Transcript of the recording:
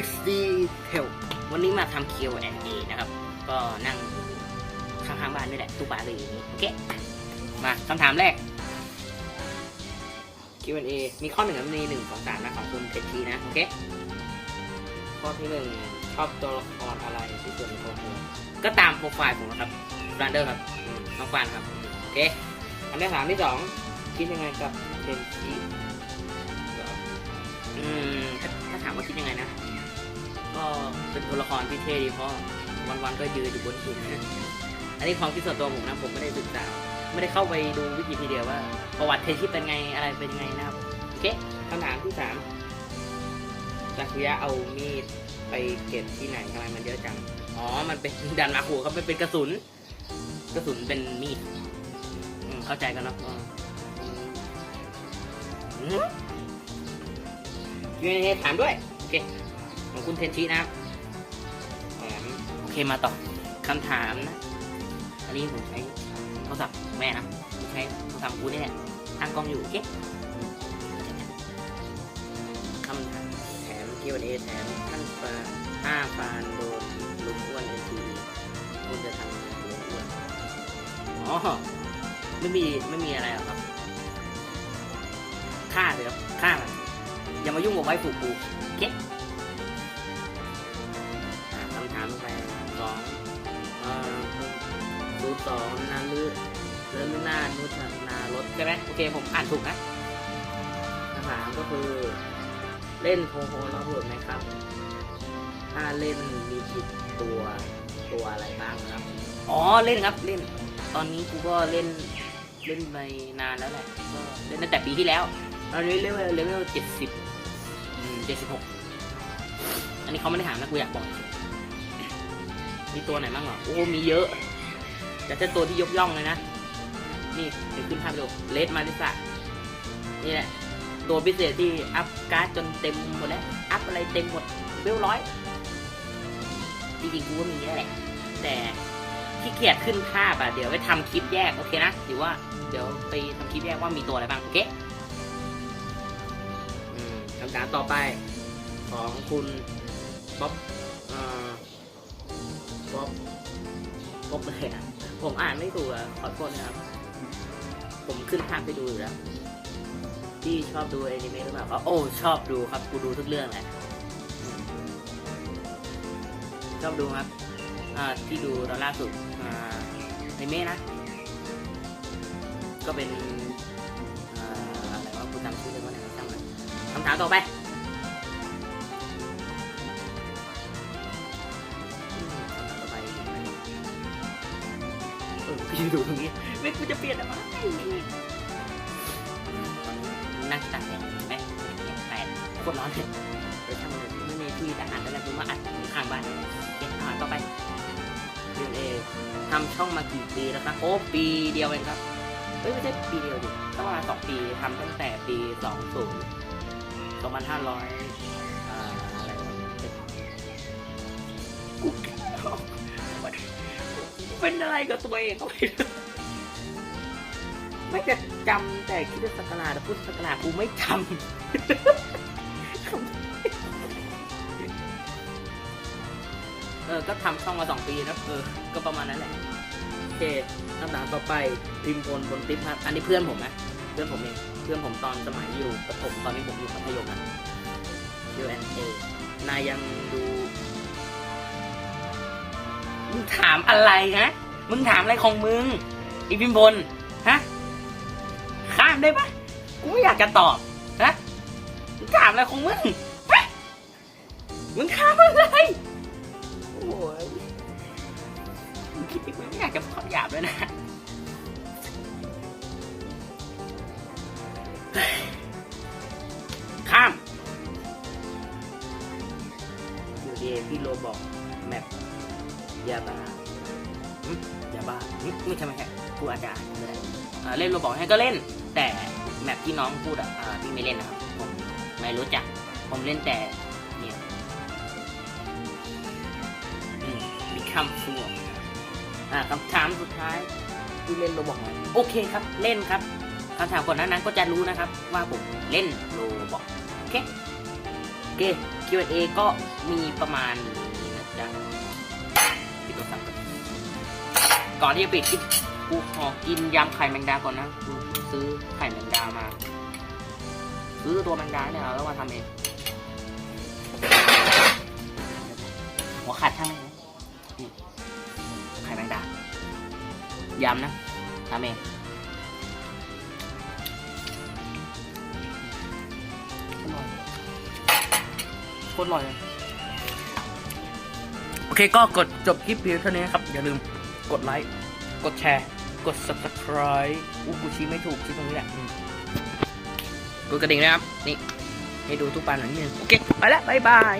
XD Tel วันนี้มาทำ Q&A นะครับ ก็นั่งข้างๆบ้านนี่แหละตู้ปลาเลยอย่างนี้ โอเค มาคำถามแรก Q&A มีข้อหนึ่งกับมีหนึ่งสองสามนะของคุณเพชรทีนะ โอเค ข้อที่หนึ่งชอบตัวละครอะไรที่สุดในโปรโมก็ตามโปรไฟล์ผมนะครับรันเดอร์ครับอืมน้องฟานครับ โอเค อันที่สามที่สองคิดยังไงกับเทนชีอื ว่าคิดยังไงนะ ก็เป็นตัวละครที่เท่ดีเพราะวันๆก็ยืนอยู่บนหินนะอันนี้ความคิดส่วนตัวผมนะผมไม่ได้ศึกษาไม่ได้เข้าไปดูวิกิพีเดียว่า ประวัติเทนชิเป็นไงอะไรเป็นไงนะครับโอเคคำถามที่สามจักรยะเอามีดไปเก็บที่ไหนทำไมมันเยอะจัง อ๋อ มันเป็นดันมาขู่ครับมันเป็นกระสุน กระสุนเป็นมีดเข้าใจกันเนาะ อืมอืมยูเนถามด้วย โอเค ของคุณเทนชินะแถมโอเคมาต่อคำถามนะ อันนี้ผมใช้โทรศัพท์ของแม่นะใช้โทรศัพท์กูนี่แหละตั้งกล้องอยู่โอเคคำถามแถมเกี่ยวในแถมท่านปาห้าปานโดนลุงอ้วนเอ็นทีคุณจะทำยังไงลุงอ้วนอ๋อไม่มีไม่มีอะไรหรอกครับฆ่าเลยครับฆ่ามันอย่า มายุ่งกับไว้ผูกกูโอเคอ่าคำถามต่อไปสองเอ่อดูสองนาลือเริ่มหน้านุชนารถใช่ไหมโอเคผมอ่านถูกนะคำถามก็คือ เล่นโฮโฮแล้วเวิร์ดไหมครับ ถ้าเล่นมีผิดตัวตัวอะไรบ้างครับ อ๋อเล่นครับเล่น ตอนนี้กูก็เล่นเล่นไปนานแล้วแหละก็เล่นตั้งแต่ปีที่แล้วตอนนี้เลเวลเลเวลเจ็ดสิบ เจ็ดสิบหกอันนี้เขาไม่ได้ถามนะกูอยากบอก มีตัวไหนบ้างเหรอ โอ้ มีเยอะ แต่ถ้าตัวที่ยกย่องเลยนะ นี่เดี๋ยวขึ้นภาพไปดูเลดมาริสะนี่แหละ ตัวพิเศษที่อัพการ์ดจนเต็มหมดแล้ว อัพอะไรเต็มหมดเวลร้อย จริงๆกูก็มีแล้วแหละ แต่ขี้เกียจขึ้นภาพอะ เดี๋ยวไปทำคลิปแยก โอเคนะหรือว่า เดี๋ยวไปทำคลิปแยกว่ามีตัวอะไรบ้าง โอเคำถามต่อไปของคุณบ๊อบบ๊อบบ๊อบเลยอะผมอ่านไม่ถูกอะขอโทษนะครับ ผมขึ้นภาพไปดูอยู่แล้วที่ชอบดูอนิเมะหรือเปล่าโอ้ชอบดูครับกูดูทุกเรื่องแหละชอบดูครับที่ดูตอนล่าสุดอนิเมะนะ ก็เป็น ถามต่อไปอืมคำถามต่อไปเออกูจะดูตรงนี้ไม่กูจะเปลี่ยนอะไรนั่งตัดแดดไหมแปดโคตรร้อนเลยเออช่างมันเลยไม่มีที่แต่อ่านแล้วกูมาอัดข้างบ้านเลยเก็บอ่านต่อไปเรียนเอทำช่องมากี่ปีแล้วครับโอ้ปีเดียวเองครับเฮ้ยไม่ใช่ปีเดียวดิต้องประมาณสองปีทำตั้งแต่ปีสองศูนย์ สองพันห้าร้อยอ่าอะไรวะกูเป็นอะไรกับตัวเองก็ไม่รู้ไม่จะจำแต่คิดศักราชแต่พุทธศักราชกูไม่จำเออ ก็ทำช่องมาสองปีนะเออ ก็ประมาณนั้นแหละโอเคคำถามต่อไปพิมพ์พลบนติ๊บครับอันนี้เพื่อนผมนะ เพื่อนผมเอง พื่อนผมตอนสมัยอยู่ประถมตอนนี้ผมอยู่มัธยมนะ Q&A นายยังดูมึงถามอะไรฮะ มึงถามอะไรของมึง อีพิมพลฮะ ข้ามได้ปะกูไม่อยากจะตอบฮะมึงถามอะไรของมึงมึงถามอะไรโอ้ยมึงคิดอีกไมไม่อยากจะพูดหยาบเลยนะ อยู่ดีพี่โรบอกแมปยาบ้าหึยาบ้าหึไม่ใช่ไม่ใช่กูอาจจะอ่านเลยอ่าเล่นโรบอกให้ก็เล่น แต่แมปที่น้องพูดอะอ่าพี่ไม่เล่นนะครับผมไม่รู้จัก ผมเล่นแต่เนี่ยม become fool อ่าคำถามสุดท้ายที่เล่นโรบอกไหมโอเคครับ เล่นครับคำถามก่อนหนานั้นก็จะรู้นะครับ ว่าผมเล่นโรบอกโอเคโอเค Q&A ก็มีประมาณนี้นะจ๊ะปิดโทรศัพท์ก่อนก่อนที่จะปิดคลิปกูขอกินยำไข่แมงดาก่อนนะกูซื้อไข่แมงดามา ซื้อตัวแมงดาเนี่ยแล้วมาทำเองหัวขาดช่างไข่แมงดายำนะทำเอง คตรอร่อยเลยโอเคก็กดจบคลิปเพียงเท่านี้นะครับ อย่าลืมกดไลค์ กดแชร์ กด subscribe อู้กูชี้ไม่ถูกชี้ตรงนี้แหละอืมกดกระดิ่งนะครับ นี่ ให้ดูทุกปันหน่อยนิดนึงโอเค ไปแล้ว บ๊ายบาย